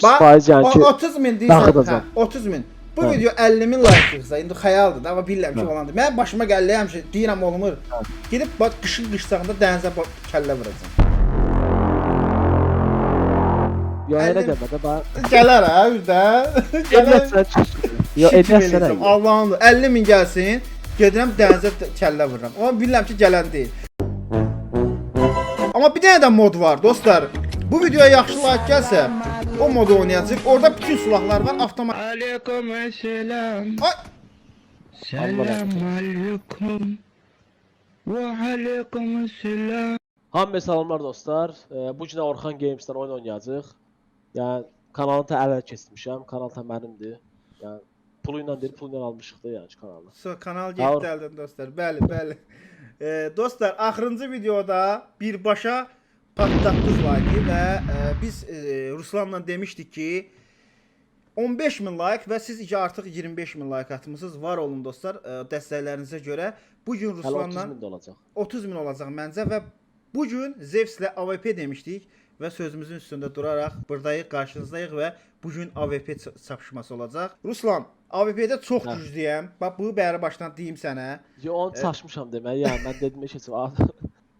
100% yəni o- ki 30 min deyirsən, dağıdacam. hə, 30 min. Bu Hə. video 50 min like yığsa, indi xəyaldır da, amma bilirəm ki, Hə. olandır. Mənim başıma gəldi həmişə deyirəm olmur. Gedib bax qışın qışsağında dənizə kəllə vuracam. yo elə demə də bax. Gələr hə, üzdən. Gələr. Yo eləyəcəm. Allahım 50 min gəlsin, gedirəm dənizə kəllə vururam. Amma bilirəm ki, gələn deyil. Amma bir dənə də mod var dostlar. Bu videoya yaxşı like gəlsə, o modu oynayacağıq. Orada bütün silahlar var, avtomat. Aleyküm selam. Ay, Selam aleyküm. Ve aleyküm selam. Hamıya salamlar dostlar. Ee, bu gün Orxan Games'dən oyun oynayacağıq. Yəni kanalını da ələ keçmişəm. Kanal da mənimdir. Yəni pulu ilə deyil, pulu ilə almışıq da yəni kanalı. So, kanal getdi əldən dostlar. Bəli, bəli. Ee, dostlar, axırıncı videoda birbaşa patlatdıq like və e, biz e, Ruslanla demişdik ki 15 min like və siz artıq 25 min like atmısınız. Var olun dostlar, e, dəstəklərinizə görə. Bu gün Hələ 30 Ruslanla min olacaq. 30 min olacaq məncə və bu gün Zevslə AVP demişdik və sözümüzün üstündə duraraq buradayıq, qarşınızdayıq və bu gün AVP çapışması olacaq. Ruslan, AVP-də çox Hə. güclüyəm. Bax bu bəri başdan deyim sənə. Yo onu çaşmışam deməli. Yəni mən dedim ki,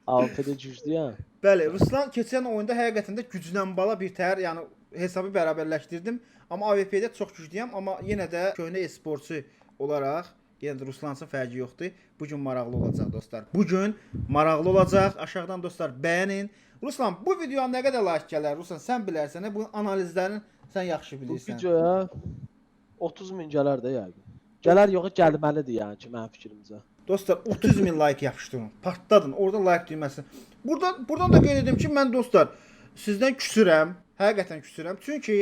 AWP-də güclüyəm. Bəli, Ruslan keçən oyunda həqiqətən də güclə bala bir tər, yəni hesabı bərabərləşdirdim. Amma AVP-də çox güclüyəm, amma yenə də köhnə e-sportçu olaraq yenə də Ruslansın fərqi yoxdur. Bu gün maraqlı olacaq dostlar. Bu gün maraqlı olacaq. Aşağıdan dostlar bəyənin. Ruslan, bu videoya nə qədər like gələr? Ruslan, sən bilərsən, bu analizlərin sən yaxşı Bu bilirsən. videoya 30 min gələr də yəqin. Gələr yox, gəlməlidir yəni ki, mənim fikrimcə. Dostlar 30 min like yapışdırın. Partladın. Orada like düyməsi. Burada buradan da qeyd edim ki, mən dostlar sizdən küsürəm. Həqiqətən küsürəm. Çünki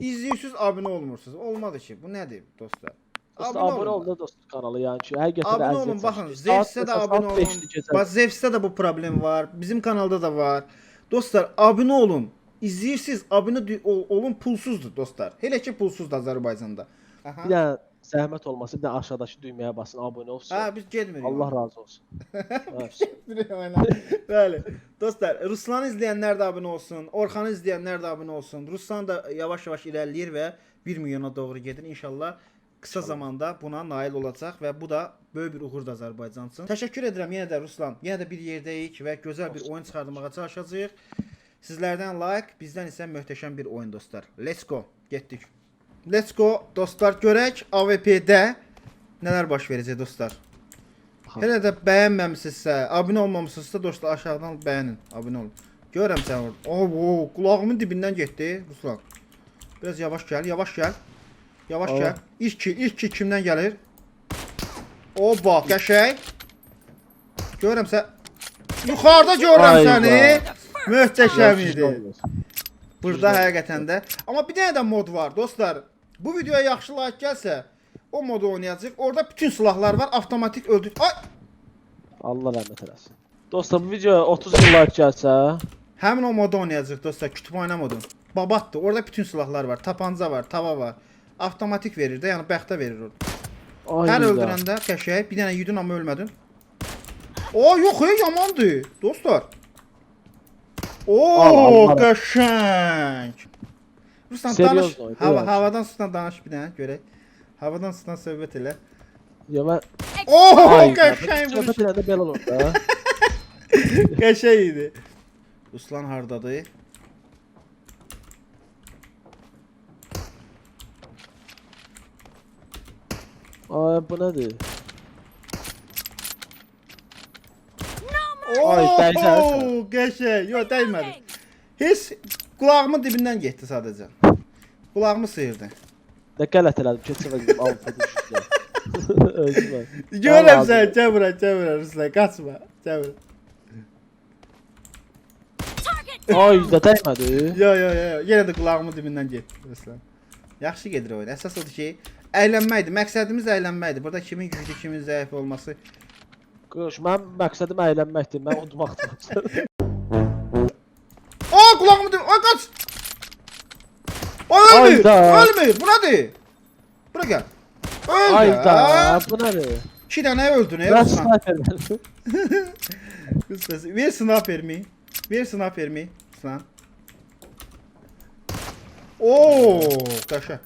izləyirsiniz, abunə olmursunuz. Olmadı ki. Bu nədir dostlar? Dostlar abunə olun da dostlar kanala yəni ki, həqiqətən Abunə olun, baxın. Zevsdə də abunə olun. Bax Zevsdə də bu problem var. Bizim kanalda da var. Dostlar, abunə olun. İzləyirsiniz, abunə olun, pulsuzdur dostlar. Elə ki pulsuzdur Azərbaycanda. Aha. Bir dənə zəhmət olmasa bir dənə aşağıdakı düyməyə basın, abunə olsun. Ha, biz getmirik. Allah razı olsun. Bəli. Dostlar, Ruslanı izləyənlər də abunə olsun, Orxanı izləyənlər də abunə olsun. Ruslan da yavaş-yavaş irəliləyir və 1 milyona doğru gedir. İnşallah qısa zamanda buna nail olacaq və bu da böyük bir uğurdur Azərbaycan üçün. Təşəkkür edirəm yenə də Ruslan. Yenə də bir yerdəyik və gözəl bir oyun çıxartmağa çalışacağıq. Sizlərdən like, bizdən isə möhtəşəm bir oyun dostlar. Let's go. Getdik. Let's go dostlar. Görək AVP-də nələr baş verəcək dostlar. Hələ də bəyənməmisinizsə, abunə olmamısınızsa dostlar aşağıdan bəyənin, abunə olun. Görürəm sən orada. Oo, oo, qulağımın dibindən getdi Ruslan. Biraz yavaş gəl, yavaş gəl. Yavaş gəl. İlk kill, ilk kill kimdən gəlir? O bax, qəşəng. Görürəm sən. Yuxarıda görürəm səni. Möhtəşəm idi. Burada həqiqətən də. Amma bir dənə də mod var dostlar. Bu videoya yaxşı like gəlsə, o modu oynayacağıq. Orada bütün silahlar var, avtomatik öldür. Ay, Allah rəhmət eləsin. Dostlar bu videoya 30 min like gəlsə, Həmin o modu oynayacağıq dostlar, kütüphanə modu. Babatdır. Orada bütün silahlar var. Tapanca var, tava var. Avtomatik verir də, yəni bəxtə verir orada. ay Hər öldürəndə qəşəng bir dənə yudun amma ölmədin. O, yox, ey, yamandır. Dostlar. Oo, qəşəng. Ruslan Seriyoz danış. oyun, Hava, evet. havadan sudan danış bir dənə görək. Havadan sudan söhbət elə. Ya mən Oo, ay da, qəşəng vuruş. söhbət eləndə belə olur da. Qəşəng idi. Ruslan hardadır? Ay bu nədir? Ay, dəydi, qəşəng. Yox, dəymədi. Heç qulağımın dibindən getdi sadəcə. Qulağımı sıyırdı. Nə qələt elədim, keçə və Avrupa düşdü. Özüm. Görürəm Allah sən, Allah. gəl bura, gəl bura Ruslan, qaçma. Gəl bura. Ay da dəymədi. Yo, yo, yo, yenə də qulağımın dibindən getdi Ruslan. Yaxşı gedir oyun. Əsas odur ki, əylənməkdir. Məqsədimiz əylənməkdir. Burada kimin güclü, kimin zəif olması. Qoş, mən məqsədim əylənməkdir, mən udmaqdır. Aa, qulağımı dib. Ay qaç. Ay ölmür. Ayda. Ölmür. Buradır. Bura gəl. Öldü. Ay da, ha? bu nədir? İki dənə öldün, Mən Ruslan. sniper. Kız Ver sniper mi? Ver sniper mi? Ruslan. Oo, qəşəng.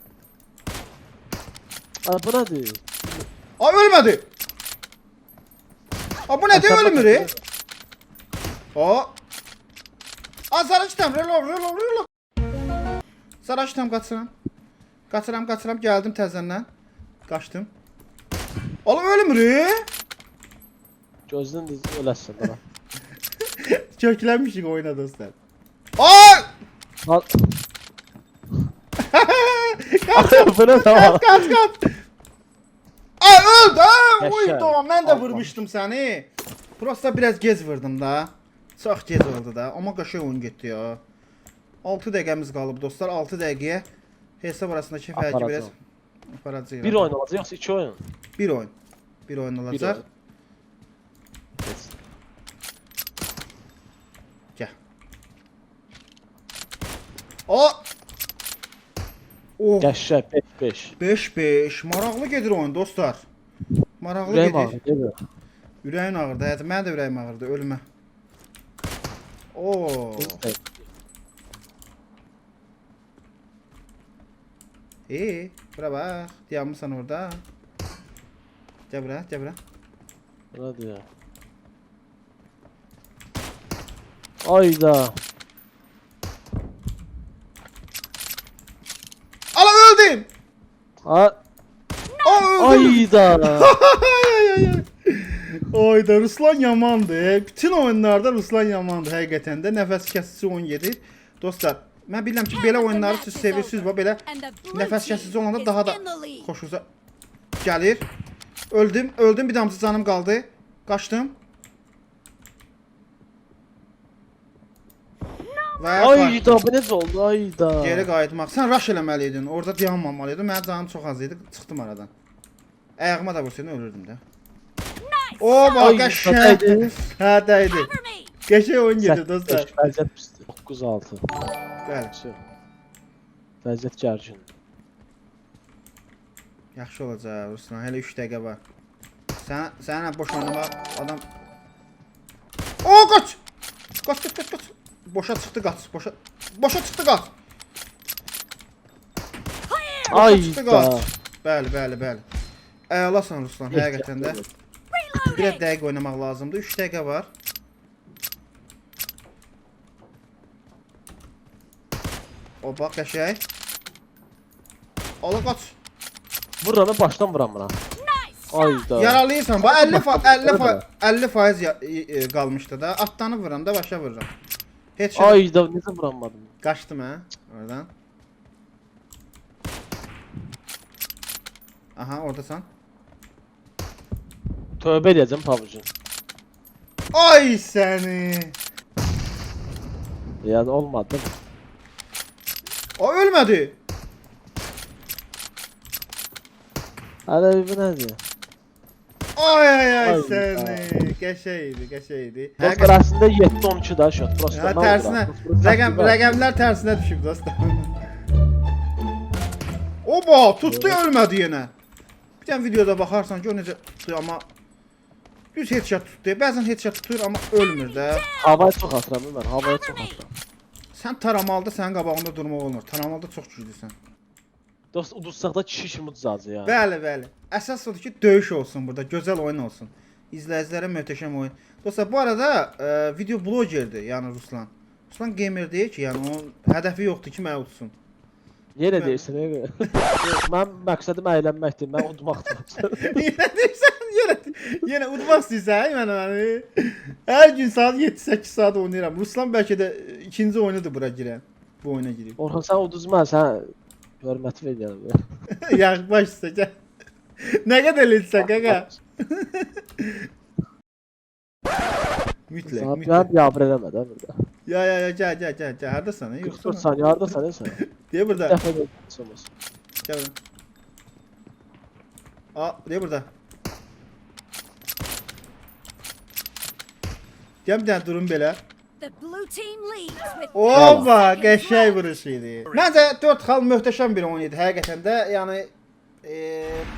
Ay bu nədir? Ay ölmədi. Ay bu Aşağı ölmür? bak. O. Ay sarıştam, reload, reload, reload. Sarıştam qaçıram. Qaçıram, qaçıram, gəldim təzəndən. Qaçdım. Oğlum ölmür? Gözünün düz öləsən bana. Köklənmişik oyuna dostlar. Ay! Lan. Nə tamam. Kaç kaç. Ay öldü. Ay, Yaşa. Uy tamam ben de vurmuştum seni. Prosta biraz gez vurdum da. Çox gez oldu da. Amma qəşəng oyun getdi ya. 6 dəqiqəmiz qalıb dostlar. 6 dəqiqəyə hesab arasındakı fərqi biraz aparacağıq. Bir oyun olacaq yoxsa iki oyun? Bir oyun. Bir oyun olacaq. Gəl. O! Oh! Qəşəng 5-5. 5-5. Maraqlı gedir oyun dostlar. Maraqlı Ürəyim gedir. ağrı? Ürəyin ağrıdı. Həyatım, mənim də ürəyim ağrıdı. Ölmə. Oo. Biz İyi. Bura bax. Dayanmısan orada. Gəl bura, gəl bura. Bu Nədir ya? Ayda. Ala öldüm. Ha, Aa öldüm. ayda. ay ay ay. ay. Oyda Ruslan yamandır. Bütün oyunlarda Ruslan yamandır həqiqətən də. Nəfəs kəsici oyun gedir. Dostlar, mən bilirəm ki, belə oyunları siz sevirsiniz, bax belə nəfəs kəsici olanda daha da xoşunuza gəlir. Öldüm, öldüm, bir damcı canım qaldı. Qaçdım. Və Ayda bu necə oldu? Ayda. geri qayıtmaq. Sən rush eləməli idin. Orada dayanmamalı idin. Mənim canım çox az idi. Çıxdım aradan. Ayağıma da vursaydın ölürdüm də. O bax Ay, qəşəng. Hə, dəydi. Qəşəng oyun gedir dostlar. 9-6. Bəli. Vəziyyət gərgin. Yaxşı olacaq Ruslan. Hələ 3 dəqiqə var. Sən sənə boş oynamaq adam O qaç! Qaç, qaç, qaç, qaç. Boşa çıxdı qaç. Boşa Boşa çıxdı qaç. Boşa çıxdı Ayda. qaç. Bəli, bəli, bəli. Əlasan Ruslan, həqiqətən də. Bir dəqiqə oynamaq lazımdır. 3 dəqiqə var. O bax qəşəng. Ala qaç. Vururam, başdan vuram buna. Ayda. Yaralıysan. Bax 50 fa 50 fa 50 faiz ya- e, qalmışdı da. Atdanı vuram da başa vururam. Heç şey Ayda necə vuramadım? qaçdım hə oradan. Aha oradasan. Tövbə edəcəm pavucun. Ay səni. Yəni olmadı. O ölmədi. Hələ bu nədir? Ay ay ay Ay. Qəşəng idi, qəşəng idi. Dostlar əslində 7-12 da şot. Prosta nə oldu tərsinə. lan? Prosta Rəqəm var. rəqəmlər tərsinə düşüb dostlar. Oba, tutdu ölmədi yenə. Bir dənə videoda baxarsan gör necə tutdu amma düz headshot tutdu. Bəzən headshot tutur amma ölmür də. Havaya çox atıram mən. Havaya çox atıram. Sən taramalıda sənin qabağında durmaq olmur. Taramalıda çox güclüsən. Dost udursaqda kişi kimi uduzacaq ya. Bəli, bəli. Əsas odur ki, döyüş olsun burada, gözəl oyun olsun. İzləyicilərə möhtəşəm oyun. Dostlar, bu arada e, video blogerdir, yəni Ruslan. Ruslan gamer deyir ki, yəni onun hədəfi yoxdur ki, məni udsun. Yenə deyirsən. Yox, Mən məqsədim əylənməkdir, mən udmaqdır. yenə deyirsən, yenə yenə udmaq istəyirsən hə, mənə məni. Hər gün saat 7-8 saat oynayıram. Ruslan bəlkə də e, ikinci oyunudur bura girən. Bu oyuna girib. Orxan sən uduzma, sən hörməti ver yəni. Yaxşı baş üstə gəl. Nə qədər eləyirsən qaqa? Mütləq, mütləq. mən yabr eləmə də burada. Ya ya ya gəl gəl gəl gəl. Hardasan? 44 Yoxsa? saniyə hardasan sən? Deyə burada. Dəfə də olmaz. Gəl burada. Aa, deyə burada. Gəl bir dənə durun belə. The blue team leads with Oba, qəşəng vuruş idi. Məncə 4 xal möhtəşəm bir oyun idi həqiqətən də. Yəni e,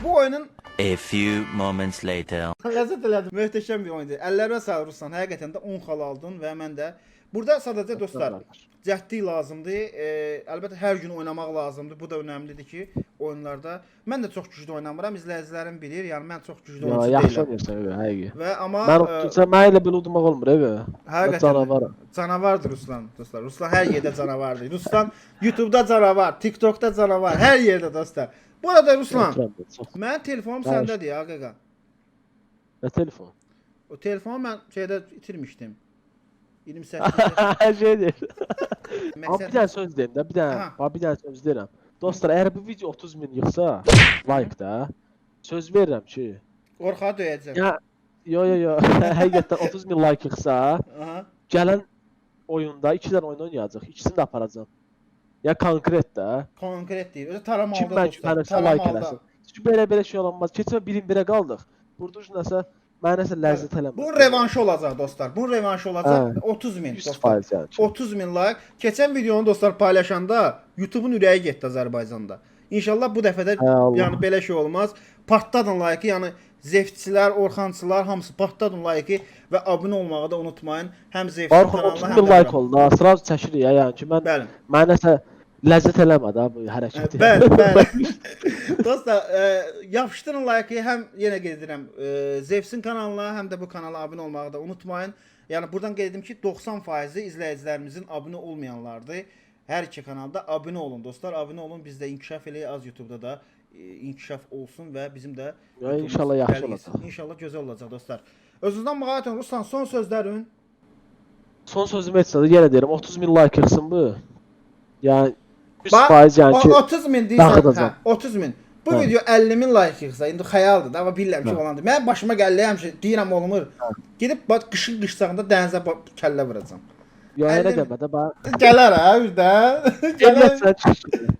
bu oyunun A few moments later. Ləzzət elədim. Möhtəşəm bir oyun idi. Əllərinə sağlıq Ruslan. Həqiqətən də 10 xal aldın və mən də Burada sadəcə dostlar cəhdi lazımdır. E, əlbəttə hər gün oynamaq lazımdır. Bu da önəmlidir ki, oyunlarda mən də çox güclü oynamıram. İzləyicilərim bilir. Yəni mən çox güclü oyunçu yaxşı deyiləm. oynayırsan evi, həqiqi. Və amma Mən e, otursa mən elə belə udmaq olmur evi. Həqiqətən. Canavar. Canavardır Ruslan, dostlar. Ruslan hər yerdə canavardır. Ruslan YouTube-da canavar, TikTok-da canavar, hər yerdə dostlar. Bu arada Ruslan, Çox. mənim telefonum səndədir ya, qaqa. Və telefon. O telefonu mən şeydə itirmişdim. 28-də. Şeydir. Amma bir Məqsəd dənə söz deyim də, bir dənə. Aha. Bir dənə söz deyirəm. Dostlar, əgər bu video 30 min yığsa, like da, söz verirəm ki, qorxağa döyəcəm. ya yo yo yo, həqiqətən 30 min like yığsa, Aha. gələn oyunda 2 dənə oyun oynayacaq, ikisini də aparacam. Ya konkret də, Konkret deyil. Özü taramalı kim mən dostlar. like eləsin. Çünki belə belə şey olmaz. Keçən birin birə qaldıq. Burada nəsə mənə nəsə ləzzət eləmir. Bu revanşı olacaq dostlar. Bunun revanşı olacaq. Hə. 30 min dostlar. 100% yəni. 30 min like. Keçən videonu dostlar paylaşanda YouTube-un ürəyi getdi Azərbaycanda. İnşallah bu dəfə də Hə, Allah. yəni belə şey olmaz. Partladın like-ı, yəni Zeftçilər, Orxançılar hamısı partladın like-ı və abunə olmağı da unutmayın. Həm Zeft Orxun kanalına 30 həm min də like oldu. ha, Sıraz çəkirik ya, yəni ki mən Bəli. mənə nəsə ləzzət eləmədi ha bu hərəkəti. Bəli, bəli. Dostlar, e, yapışdırın like-ı. Həm yenə qeyd edirəm, e, Zevsin kanalına, həm də bu kanala abunə olmağı da unutmayın. Yəni buradan qeyd edim ki, 90% izləyicilərimizin abunə olmayanlardır. Hər iki kanalda abunə olun dostlar. Abunə olun. Biz də inkişaf eləyək az YouTube-da da e, inkişaf olsun və bizim də Ya, inşallah yaxşı olacaq. İnşallah gözəl olacaq dostlar. Özünüzdən müğayət Ruslan son sözlərin. Son sözümü etsə də yenə deyirəm 30 min like yığsın bu. Yəni 100% Bax, yəni ki o- 30 min deyirsən, hə, dağıdacam. 30 min. Bu Hə. video 50 min like yığsa, indi xəyaldır da, amma bilirəm ki, Hə. olandır. Mənim başıma gəldi həmişə deyirəm olmur. Gedib bax qışın qışsağında dənizə kəllə vuracam. yo elə 50 demə də bax. Gələr hə bir də. Gələr.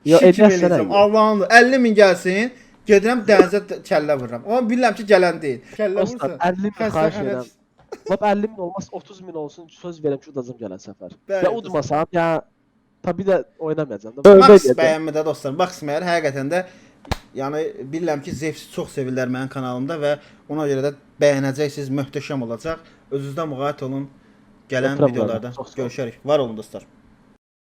Yo edəsən. Allahın 50 min gəlsin. Gedirəm dənizə kəllə vururam. Amma bilirəm ki, gələn deyil. Kəllə Dostlar vursa. 50 min xahiş edirəm. Lap 50 min olmaz 30 min olsun söz verirəm ki udacam gələn səfər. Ya udmasam ya tabi də oynamayacam da. Max bəyənmədə dostlar. Max Meyer həqiqətən də yəni bilirəm ki, Zevsi çox sevirlər mənim kanalımda və ona görə də bəyənəcəksiniz, möhtəşəm olacaq. Özünüzdən müğayət olun. Gələn videolarda görüşərik. Var olun dostlar.